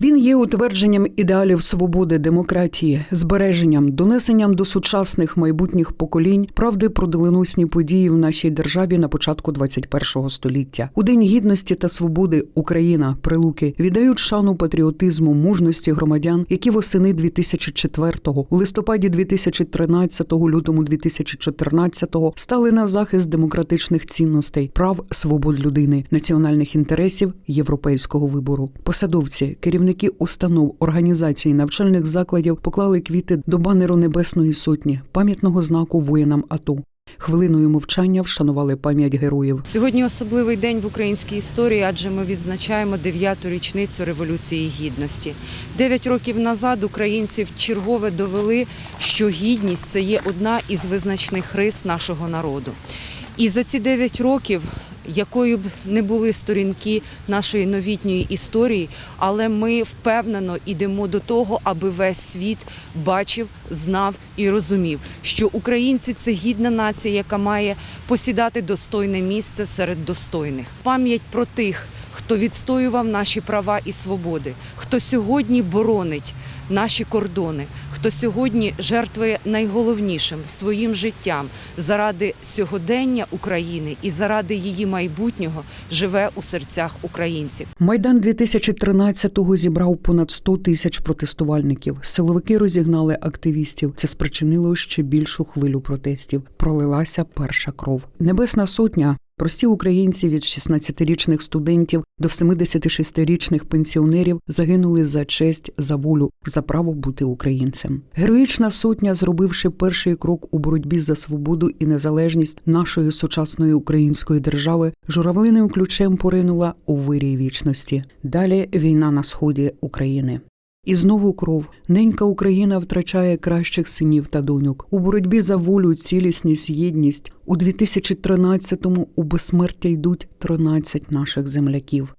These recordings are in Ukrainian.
Він є утвердженням ідеалів свободи, демократії, збереженням, донесенням до сучасних майбутніх поколінь правди про доленосні події в нашій державі на початку 21 століття. У день гідності та свободи Україна, прилуки віддають шану патріотизму, мужності громадян, які восени 2004-го, у листопаді 2013-го, лютому 2014-го стали на захист демократичних цінностей, прав, свобод людини, національних інтересів, європейського вибору. Посадовці, керівники установ, організацій, навчальних закладів поклали квіти до банеру Небесної Сотні, пам'ятного знаку воїнам АТО. Хвилиною мовчання вшанували пам'ять героїв. Сьогодні особливий день в українській історії, адже ми відзначаємо дев'яту річницю Революції Гідності. Дев'ять років назад українці вчергове довели, що гідність це є одна із визначних рис нашого народу. І за ці дев'ять років, якою б не були сторінки нашої новітньої історії, але ми впевнено йдемо до того, аби весь світ бачив, знав і розумів, що українці це гідна нація, яка має посідати достойне місце серед достойних. Пам'ять про тих, хто відстоював наші права і свободи, хто сьогодні боронить наші кордони, хто сьогодні жертвує найголовнішим своїм життям заради сьогодення України і заради її майбутнього, живе у серцях українців. Майдан 2013-го зібрав понад 100 тисяч протестувальників. Силовики розігнали активістів. Це спричинило ще більшу хвилю протестів. Пролилася перша кров. Небесна сотня. Прості українці від 16-річних студентів до 76-річних пенсіонерів загинули за честь, за волю, за право бути українцем. Героїчна сотня, зробивши перший крок у боротьбі за свободу і незалежність нашої сучасної української держави, журавлиним ключем поринула у вирій вічності. Далі війна на сході України. І знову кров. Ненька Україна втрачає кращих синів та доньок. У боротьбі за волю, цілісність, єдність. У 2013-му у безсмертя йдуть 13 наших земляків.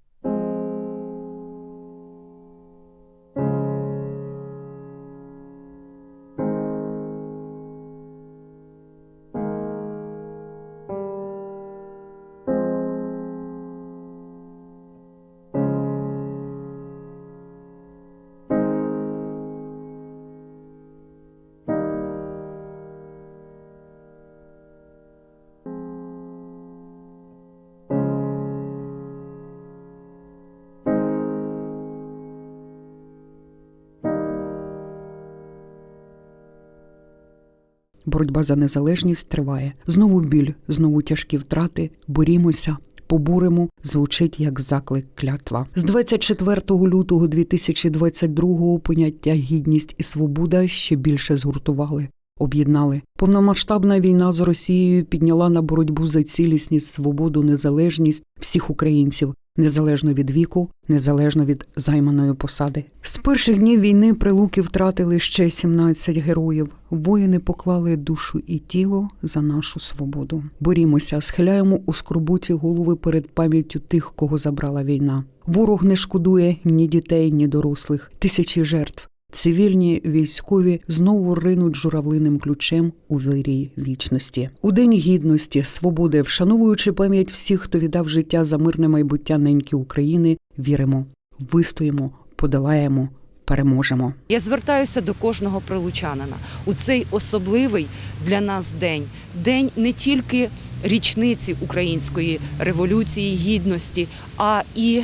Боротьба за незалежність триває. Знову біль, знову тяжкі втрати. Борімося. Побуримо звучить як заклик клятва з 24 лютого 2022 поняття гідність і свобода ще більше згуртували, об'єднали. Повномасштабна війна з Росією підняла на боротьбу за цілісність, свободу, незалежність всіх українців, незалежно від віку, незалежно від займаної посади. З перших днів війни прилуки втратили ще 17 героїв. Воїни поклали душу і тіло за нашу свободу. Борімося, схиляємо у скорботі голови перед пам'яттю тих, кого забрала війна. Ворог не шкодує ні дітей, ні дорослих, тисячі жертв. Цивільні військові знову ринуть журавлиним ключем у вирій вічності. У день гідності, свободи, вшановуючи пам'ять всіх, хто віддав життя за мирне майбуття неньки України, віримо, вистоїмо, подолаємо, переможемо. Я звертаюся до кожного прилучанина у цей особливий для нас день. День не тільки річниці української революції гідності, а і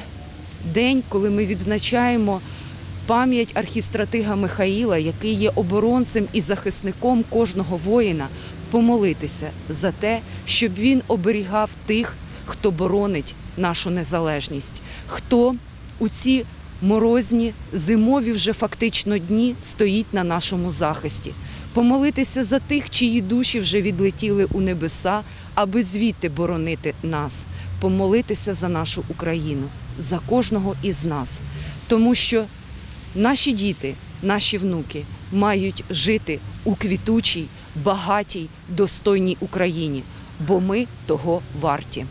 день, коли ми відзначаємо пам'ять архістратига Михаїла, який є оборонцем і захисником кожного воїна, помолитися за те, щоб він оберігав тих, хто боронить нашу незалежність, хто у ці морозні, зимові вже фактично дні стоїть на нашому захисті. Помолитися за тих, чиї душі вже відлетіли у небеса, аби звідти боронити нас, помолитися за нашу Україну, за кожного із нас, тому що наші діти, наші внуки мають жити у квітучій, багатій, достойній Україні, бо ми того варті.